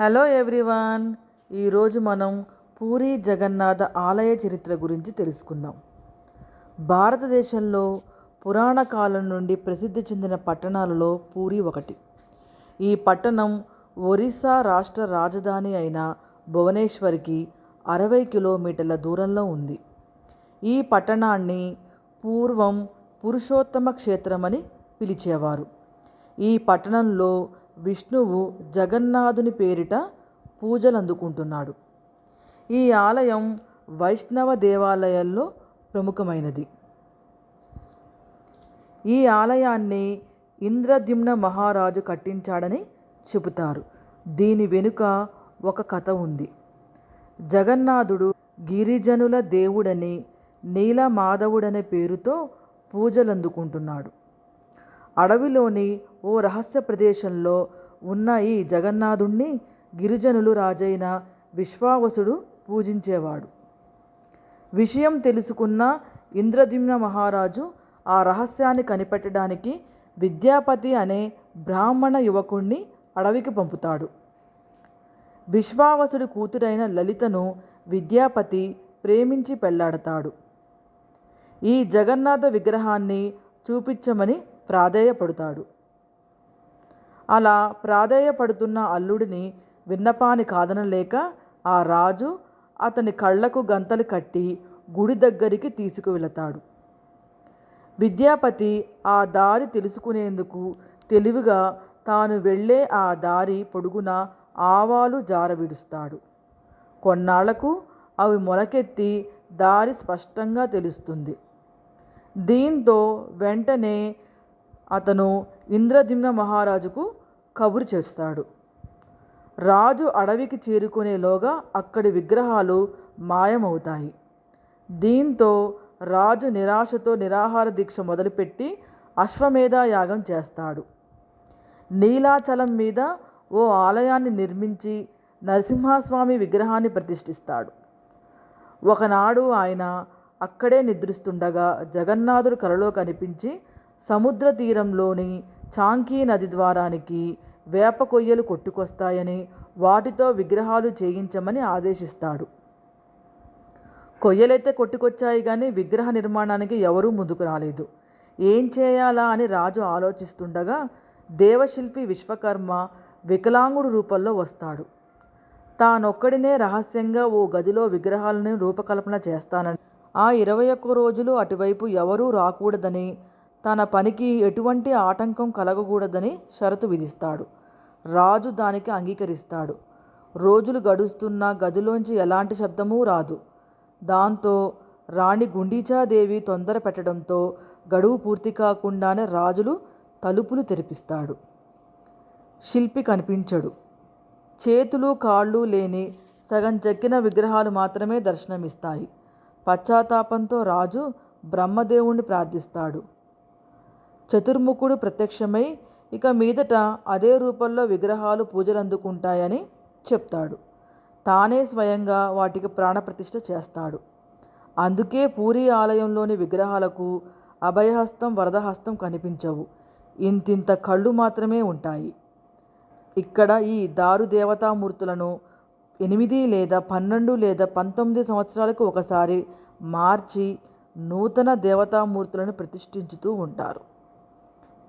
Hello everyone. ఈరోజు మనం పూరి జగన్నాథ ఆలయ చరిత్ర గురించి తెలుసుకుందాం. భారతదేశంలో పురాణ కాలం నుండి ప్రసిద్ధి చెందిన పట్టణాలలో పూరి ఒకటి. ఈ పట్టణం ఒరిస్సా రాష్ట్ర రాజధాని అయిన భువనేశ్వర్కి అరవై కిలోమీటర్ల దూరంలో ఉంది. ఈ పట్టణాన్ని పూర్వం పురుషోత్తమ క్షేత్రమని పిలిచేవారు. ఈ పట్టణంలో విష్ణువు జగన్నాథుని పేరిట పూజలు అందుకుంటున్నాడు ఈ ఆలయం వైష్ణవ దేవాలయాల్లో ప్రముఖమైనది. ఈ ఆలయాన్ని ఇంద్రద్యుమ్న మహారాజు కట్టించాడని చెబుతారు. దీని వెనుక ఒక కథ ఉంది. జగన్నాథుడు గిరిజనుల దేవుడని నీలమాధవుడనే పేరుతో పూజలందుకుంటున్నాడు. అడవిలోని ఓ రహస్య ప్రదేశంలో ఉన్న ఈ జగన్నాథుణ్ణి గిరిజనులు రాజైన విశ్వావసుడు పూజించేవాడు. విషయం తెలుసుకున్న ఇంద్రద్యుమ్న మహారాజు ఆ రహస్యాన్ని కనిపెట్టడానికి విద్యాపతి అనే బ్రాహ్మణ యువకుణ్ణి అడవికి పంపుతాడు. విశ్వావసుడి కూతురైన లలితను విద్యాపతి ప్రేమించి పెళ్ళాడతాడు. ఈ జగన్నాథ విగ్రహాన్ని చూపించమని ప్రాధేయపడతాడు. అలా ప్రాధేయపడుతున్న అల్లుడిని విన్నపాని కాదనలేక ఆ రాజు అతని కళ్ళకు గంతలు కట్టి గుడి దగ్గరికి తీసుకువెళతాడు. విద్యాపతి ఆ దారి తెలుసుకునేందుకు తెలివిగా తాను వెళ్ళే ఆ దారి పొడుగున ఆవాలు జారవిడుస్తాడు. కొన్నాళ్ళకు అవి మొలకెత్తి దారి స్పష్టంగా తెలుస్తుంది. దీంతో వెంటనే అతను ఇంద్రద్యుమ్న మహారాజుకు కబురు చేస్తాడు. రాజు అడవికి చేరుకునేలోగా అక్కడి విగ్రహాలు మాయమవుతాయి. దీంతో రాజు నిరాశతో నిరాహార దీక్ష మొదలుపెట్టి అశ్వమేధ యాగం చేస్తాడు. నీలాచలం మీద ఓ ఆలయాన్ని నిర్మించి నరసింహస్వామి విగ్రహాన్ని ప్రతిష్ఠిస్తాడు. ఒకనాడు ఆయన అక్కడే నిద్రిస్తుండగా జగన్నాథుడు కలలో కనిపించి సముద్ర తీరంలోని చాంకీ నది ద్వారానికి వేప కొయ్యలు కొట్టుకొస్తాయని వాటితో విగ్రహాలు చేయించమని ఆదేశిస్తాడు. కొయ్యలైతే కొట్టుకొచ్చాయి కానీ విగ్రహ నిర్మాణానికి ఎవరూ ముందుకు రాలేదు. ఏం చేయాలా అని రాజు ఆలోచిస్తుండగా దేవశిల్పి విశ్వకర్మ వికలాంగుడు రూపంలో వస్తాడు. తానొక్కడినే రహస్యంగా ఓ గదిలో విగ్రహాలను రూపకల్పన చేస్తానని ఆ ఇరవై ఒక్క రోజులు అటువైపు ఎవరూ రాకూడదని తన పనికి ఎటువంటి ఆటంకం కలగకూడదని షరతు విధిస్తాడు. రాజు దానికి అంగీకరిస్తాడు. రోజులు గడుస్తున్న గదిలోంచి ఎలాంటి శబ్దమూ రాదు. దాంతో రాణి గుండీచాదేవి తొందర పెట్టడంతో గడువు పూర్తి కాకుండానే రాజులు తలుపులు తెరిపిస్తాడు. శిల్పి కనిపించడు. చేతులు కాళ్ళు లేని సగం చెక్కిన విగ్రహాలు మాత్రమే దర్శనమిస్తాయి. పశ్చాత్తాపంతో రాజు బ్రహ్మదేవుణ్ణి ప్రార్థిస్తాడు. చతుర్ముఖుడు ప్రత్యక్షమై ఇక మీదట అదే రూపంలో విగ్రహాలు పూజలు అందుకుంటాయని చెప్తాడు. తానే స్వయంగా వాటికి ప్రాణప్రతిష్ఠ చేస్తాడు. అందుకే పూరి ఆలయంలోని విగ్రహాలకు అభయహస్తం వరదహస్తం కనిపించవు. ఇంతింత కళ్ళు మాత్రమే ఉంటాయి. ఇక్కడ ఈ దారు దేవతామూర్తులను ఎనిమిది లేదా పన్నెండు లేదా పంతొమ్మిది సంవత్సరాలకు ఒకసారి మార్చి నూతన దేవతామూర్తులను ప్రతిష్ఠించుతూ ఉంటారు.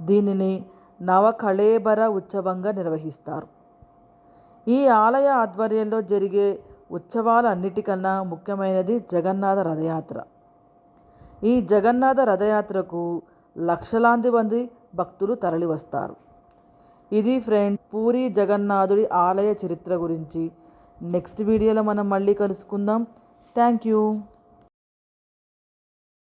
దీనిని నవకళేబర ఉత్సవంగా నిర్వహిస్తారు. ఈ ఆలయ ఆధ్వర్యంలో జరిగే ఉత్సవాలన్నిటికన్నా ముఖ్యమైనది జగన్నాథ రథయాత్ర. ఈ జగన్నాథ రథయాత్రకు లక్షలాది మంది భక్తులు తరలివస్తారు. ఇది ఫ్రెండ్ పూరి జగన్నాథుడి ఆలయ చరిత్ర గురించి. నెక్స్ట్ వీడియోలో మనం మళ్ళీ కలుసుకుందాం. Thank you.